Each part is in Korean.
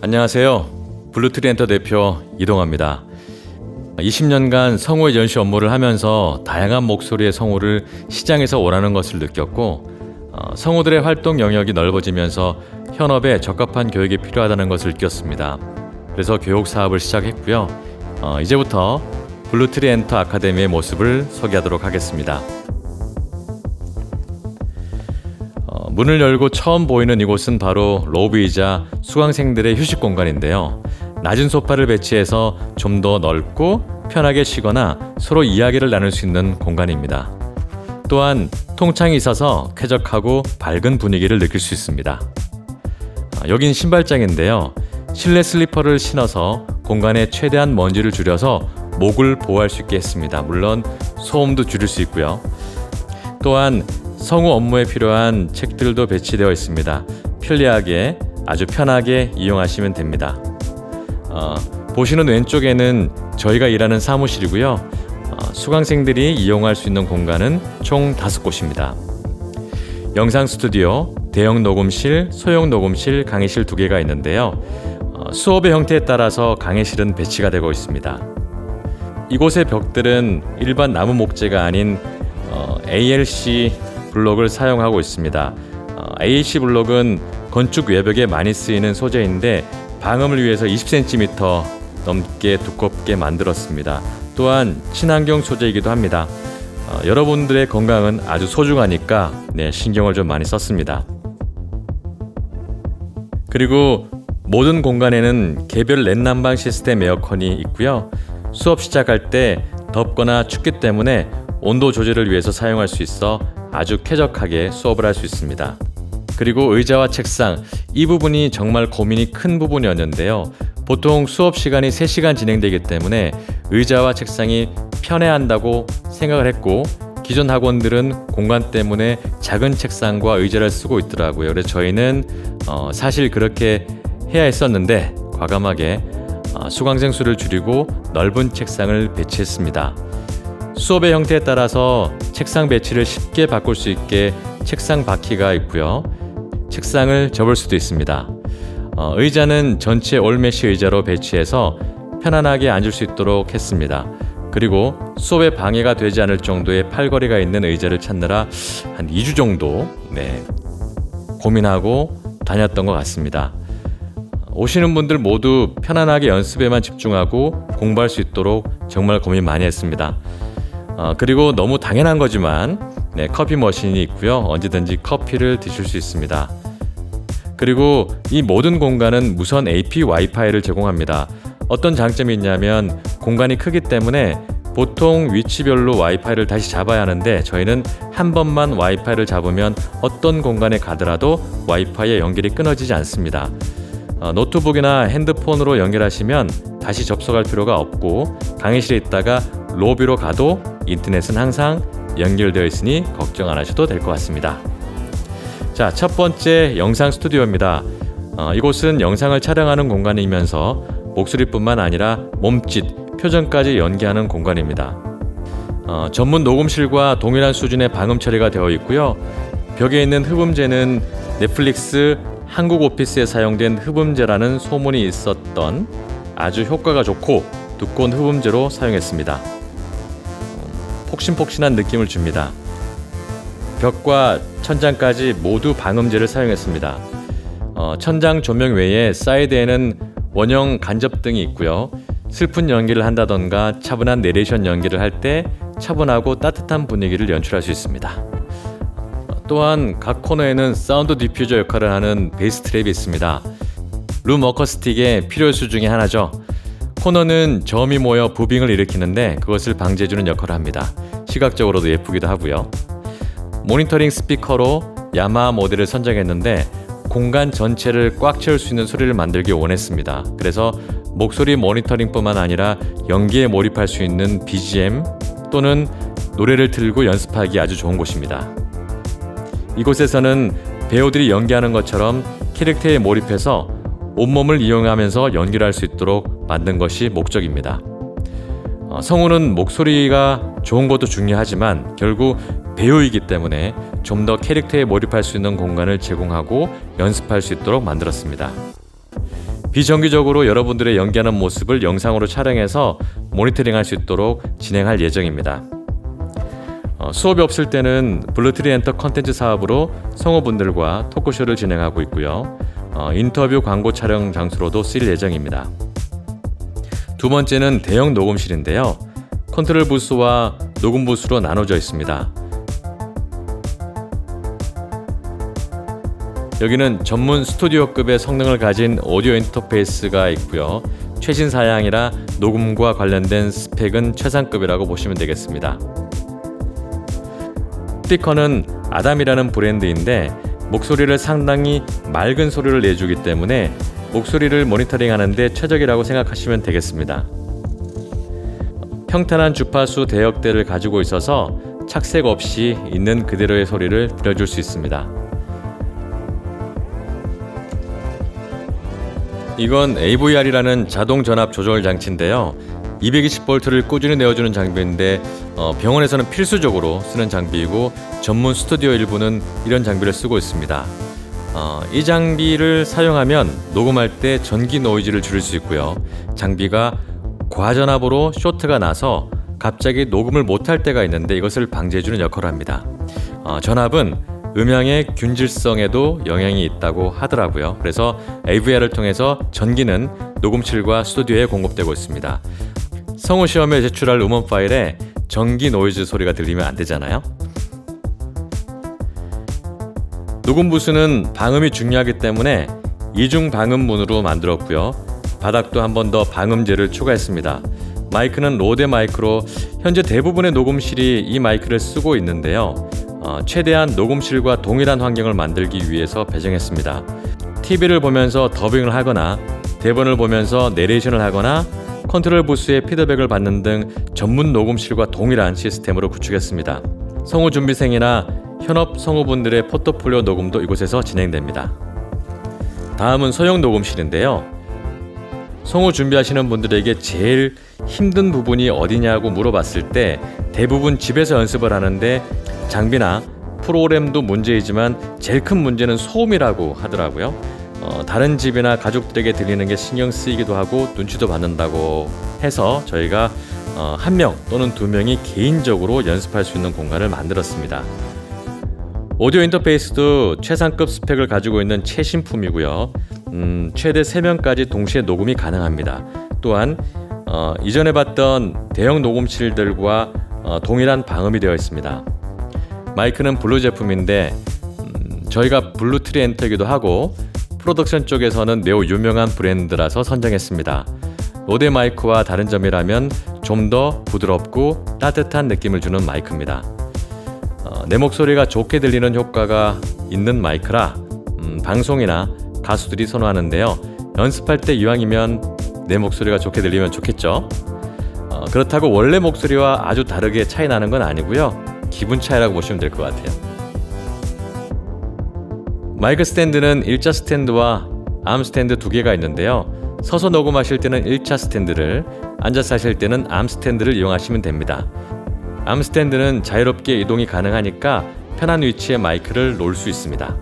안녕하세요. 블루트리 엔터 대표 이동합니다. 20년간 성우의 전시 업무를 하면서 다양한 목소리의 성우를 시장에서 원하는 것을 느꼈고 어, 성우들의 활동 영역이 넓어지면서 현업에 적합한 교육이 필요하다는 것을 느꼈습니다. 그래서 교육 사업을 시작했고요. 어, 이제부터 블루트리 엔터 아카데미의 모습을 소개하도록 하겠습니다. 문을 열고 처음 보이는 이곳은 바로 로비이자 수강생들의 휴식 공간인데요. 낮은 소파를 배치해서 좀 더 넓고 편하게 쉬거나 서로 이야기를 나눌 수 있는 공간입니다. 또한 통창이 있어서 쾌적하고 밝은 분위기를 느낄 수 있습니다. 아, 여긴 신발장인데요. 실내 슬리퍼를 신어서 공간에 최대한 먼지를 줄여서 목을 보호할 수 있게 했습니다. 물론 소음도 줄일 수 있고요. 또한 성우 업무에 필요한 책들도 배치되어 있습니다. 편리하게 아주 편하게 이용하시면 됩니다. 어, 보시는 왼쪽에는 저희가 일하는 사무실이고요. 어, 수강생들이 이용할 수 있는 공간은 총 다섯 곳입니다. 영상 스튜디오, 대형 녹음실, 소형 녹음실, 강의실 두 개가 있는데요. 어, 수업의 형태에 따라서 강의실은 배치가 되고 있습니다. 이곳의 벽들은 일반 나무 목재가 아닌 어, ALC 블록을 사용하고 있습니다. 어, ALC 블록은 건축 외벽에 많이 쓰이는 소재인데 방음을 위해서 20cm 넘게 두껍게 만들었습니다. 또한 친환경 소재이기도 합니다. 어, 여러분들의 건강은 아주 소중하니까 네, 신경을 좀 많이 썼습니다. 그리고 모든 공간에는 개별 랜난방 시스템 에어컨이 있고요. 수업 시작할 때 덥거나 춥기 때문에 온도 조절을 위해서 사용할 수 있어 아주 쾌적하게 수업을 할 수 있습니다. 그리고 의자와 책상 이 부분이 정말 고민이 큰 부분이었는데요. 보통 수업 시간이 3시간 진행되기 때문에 의자와 책상이 편해한다고 생각을 했고 기존 학원들은 공간 때문에 작은 책상과 의자를 쓰고 있더라고요. 그래서 저희는 어, 사실 그렇게 해야 했었는데 과감하게 어, 수강생 수를 줄이고 넓은 책상을 배치했습니다. 수업의 형태에 따라서 책상 배치를 쉽게 바꿀 수 있게 책상 바퀴가 있고요. 책상을 접을 수도 있습니다. 어, 의자는 전체 올메시 의자로 배치해서 편안하게 앉을 수 있도록 했습니다. 그리고 수업에 방해가 되지 않을 정도의 팔걸이가 있는 의자를 찾느라 한 2주 정도 네, 고민하고 다녔던 것 같습니다. 오시는 분들 모두 편안하게 연습에만 집중하고 공부할 수 있도록 정말 고민 많이 했습니다. 어, 그리고 너무 당연한 거지만 네, 커피 머신이 있고요. 언제든지 커피를 드실 수 있습니다. 그리고 이 모든 공간은 무선 AP 와이파이를 제공합니다. 어떤 장점이 있냐면 공간이 크기 때문에 보통 위치별로 와이파이를 다시 잡아야 하는데 저희는 한 번만 와이파이를 잡으면 어떤 공간에 가더라도 와이파이에 연결이 끊어지지 않습니다. 어, 노트북이나 핸드폰으로 연결하시면 다시 접속할 필요가 없고 강의실에 있다가 로비로 가도 인터넷은 항상 연결되어 있으니 걱정 안 하셔도 될 것 같습니다. 자, 첫 번째 영상 스튜디오입니다. 어, 이곳은 영상을 촬영하는 공간이면서 목소리뿐만 아니라 몸짓, 표정까지 연기하는 공간입니다. 어, 전문 녹음실과 동일한 수준의 방음 처리가 되어 있고요. 벽에 있는 흡음재는 넷플릭스 한국 오피스에 사용된 흡음재라는 소문이 있었던 아주 효과가 좋고 두꺼운 흡음재로 사용했습니다. 어, 폭신폭신한 느낌을 줍니다. 벽과 천장까지 모두 방음재를 사용했습니다. 어, 천장 조명 외에 사이드에는 원형 간접등이 있고요. 슬픈 연기를 한다던가 차분한 내레이션 연기를 할 때 차분하고 따뜻한 분위기를 연출할 수 있습니다. 어, 또한 각 코너에는 사운드 디퓨저 역할을 하는 베이스 트랩이 있습니다. 룸 어커스틱의 필요수 중에 하나죠. 코너는 저음이 모여 부빙을 일으키는데 그것을 방지해주는 역할을 합니다. 시각적으로도 예쁘기도 하고요. 모니터링 스피커로 야마하 모델을 선정했는데 공간 전체를 꽉 채울 수 있는 소리를 만들기 원했습니다. 그래서 목소리 모니터링뿐만 아니라 연기에 몰입할 수 있는 BGM 또는 노래를 틀고 연습하기 아주 좋은 곳입니다. 이곳에서는 배우들이 연기하는 것처럼 캐릭터에 몰입해서 온몸을 이용하면서 연기를 할 수 있도록 만든 것이 목적입니다. 어, 성우는 목소리가 좋은 것도 중요하지만 결국 배우이기 때문에 좀 더 캐릭터에 몰입할 수 있는 공간을 제공하고 연습할 수 있도록 만들었습니다. 비정기적으로 여러분들의 연기하는 모습을 영상으로 촬영해서 모니터링할 수 있도록 진행할 예정입니다. 어, 수업이 없을 때는 블루트리 엔터 컨텐츠 사업으로 성우분들과 토크쇼를 진행하고 있고요. 어, 인터뷰 광고 촬영 장소로도 쓰일 예정입니다. 두 번째는 대형 녹음실인데요. 컨트롤 부스와 녹음 부스로 나눠져 있습니다. 여기는 전문 스튜디오급의 성능을 가진 오디오 인터페이스가 있고요. 최신 사양이라 녹음과 관련된 스펙은 최상급이라고 보시면 되겠습니다. 스피커는 아담이라는 브랜드인데 목소리를 상당히 맑은 소리를 내주기 때문에 목소리를 모니터링 하는데 최적이라고 생각하시면 되겠습니다. 평탄한 주파수 대역대를 가지고 있어서 착색 없이 있는 그대로의 소리를 들려줄 수 있습니다. 이건 AVR이라는 자동 전압 조절 장치인데요. 220V를 꾸준히 내어주는 장비인데 어, 병원에서는 필수적으로 쓰는 장비이고 전문 스튜디오 일부는 이런 장비를 쓰고 있습니다. 어, 이 장비를 사용하면 녹음할 때 전기 노이즈를 줄일 수 있고요. 장비가 과전압으로 쇼트가 나서 갑자기 녹음을 못할 때가 있는데 이것을 방지해주는 역할을 합니다. 어, 전압은 음향의 균질성에도 영향이 있다고 하더라고요. 그래서 AVR을 통해서 전기는 녹음실과 스튜디오에 공급되고 있습니다. 성우 시험에 제출할 음원 파일에 전기 노이즈 소리가 들리면 안 되잖아요. 녹음 부스는 방음이 중요하기 때문에 이중 방음문으로 만들었고요. 바닥도 한 번 더 방음재를 추가했습니다. 마이크는 로데 마이크로 현재 대부분의 녹음실이 이 마이크를 쓰고 있는데요. 어, 최대한 녹음실과 동일한 환경을 만들기 위해서 배정했습니다. TV를 보면서 더빙을 하거나 대본을 보면서 내레이션을 하거나 컨트롤 부스의 피드백을 받는 등 전문 녹음실과 동일한 시스템으로 구축했습니다. 성우 준비생이나 현업 성우분들의 포트폴리오 녹음도 이곳에서 진행됩니다. 다음은 소형 녹음실인데요. 성우 준비하시는 분들에게 제일 힘든 부분이 어디냐고 물어봤을 때 대부분 집에서 연습을 하는데 장비나 프로그램도 문제이지만 제일 큰 문제는 소음이라고 하더라고요. 어, 다른 집이나 가족들에게 들리는 게 신경 쓰이기도 하고 눈치도 받는다고 해서 저희가 어, 한명 또는 두 명이 개인적으로 연습할 수 있는 공간을 만들었습니다. 오디오 인터페이스도 최상급 스펙을 가지고 있는 최신품이고요. 음, 최대 3명까지 동시에 녹음이 가능합니다. 또한 어, 이전에 봤던 대형 녹음실들과 어, 동일한 방음이 되어 있습니다. 마이크는 블루 제품인데 음, 저희가 블루 트리 엔터기도 하고 프로덕션 쪽에서는 매우 유명한 브랜드라서 선정했습니다. 로데 마이크와 다른 점이라면 좀 더 부드럽고 따뜻한 느낌을 주는 마이크입니다. 어, 내 목소리가 좋게 들리는 효과가 있는 마이크라 음, 방송이나 가수들이 선호하는데요. 연습할 때 이왕이면 내 목소리가 좋게 들리면 좋겠죠. 어, 그렇다고 원래 목소리와 아주 다르게 차이 나는 건 아니고요. 기분 차이라고 보시면 될 것 같아요. 마이크 스탠드는 일자 스탠드와 암 스탠드 두 개가 있는데요. 서서 녹음하실 때는 일자 스탠드를, 앉아서 하실 때는 암 스탠드를 이용하시면 됩니다. 암 스탠드는 자유롭게 이동이 가능하니까 편한 위치에 마이크를 놓을 수 있습니다.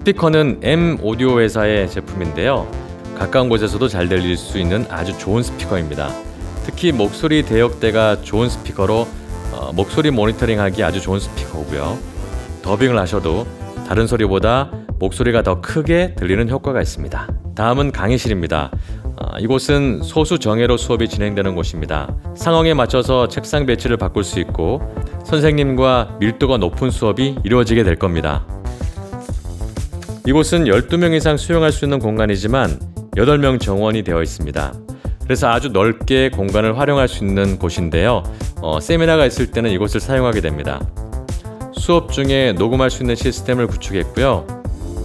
스피커는 M 오디오 회사의 제품인데요. 가까운 곳에서도 잘 들릴 수 있는 아주 좋은 스피커입니다. 특히 목소리 대역대가 좋은 스피커로 어, 목소리 모니터링하기 아주 좋은 스피커고요. 더빙을 하셔도 다른 소리보다 목소리가 더 크게 들리는 효과가 있습니다. 다음은 강의실입니다. 어, 이곳은 소수 정예로 수업이 진행되는 곳입니다. 상황에 맞춰서 책상 배치를 바꿀 수 있고 선생님과 밀도가 높은 수업이 이루어지게 될 겁니다. 이곳은 12명 이상 수용할 수 있는 공간이지만 8명 정원이 되어 있습니다. 그래서 아주 넓게 공간을 활용할 수 있는 곳인데요. 어, 세미나가 있을 때는 이곳을 사용하게 됩니다. 수업 중에 녹음할 수 있는 시스템을 구축했고요.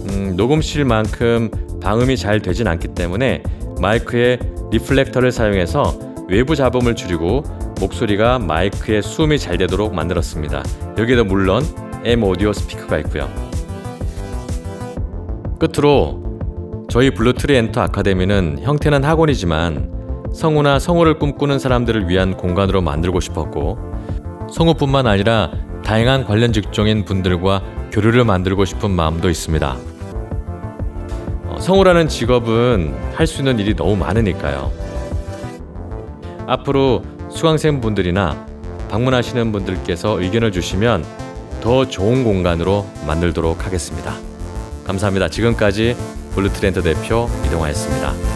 음, 녹음실만큼 방음이 잘 되진 않기 때문에 마이크에 리플렉터를 사용해서 외부 잡음을 줄이고 목소리가 마이크에 수음이 잘 되도록 만들었습니다. 여기에도 물론 M 오디오 스피커가 있고요. 끝으로 저희 블루트리 엔터 아카데미는 형태는 학원이지만 성우나 성우를 꿈꾸는 사람들을 위한 공간으로 만들고 싶었고 성우뿐만 아니라 다양한 관련 직종인 분들과 교류를 만들고 싶은 마음도 있습니다. 어, 성우라는 직업은 할 수 있는 일이 너무 많으니까요. 앞으로 수강생 분들이나 방문하시는 분들께서 의견을 주시면 더 좋은 공간으로 만들도록 하겠습니다. 감사합니다. 지금까지 블루트렌드 대표 이동화였습니다.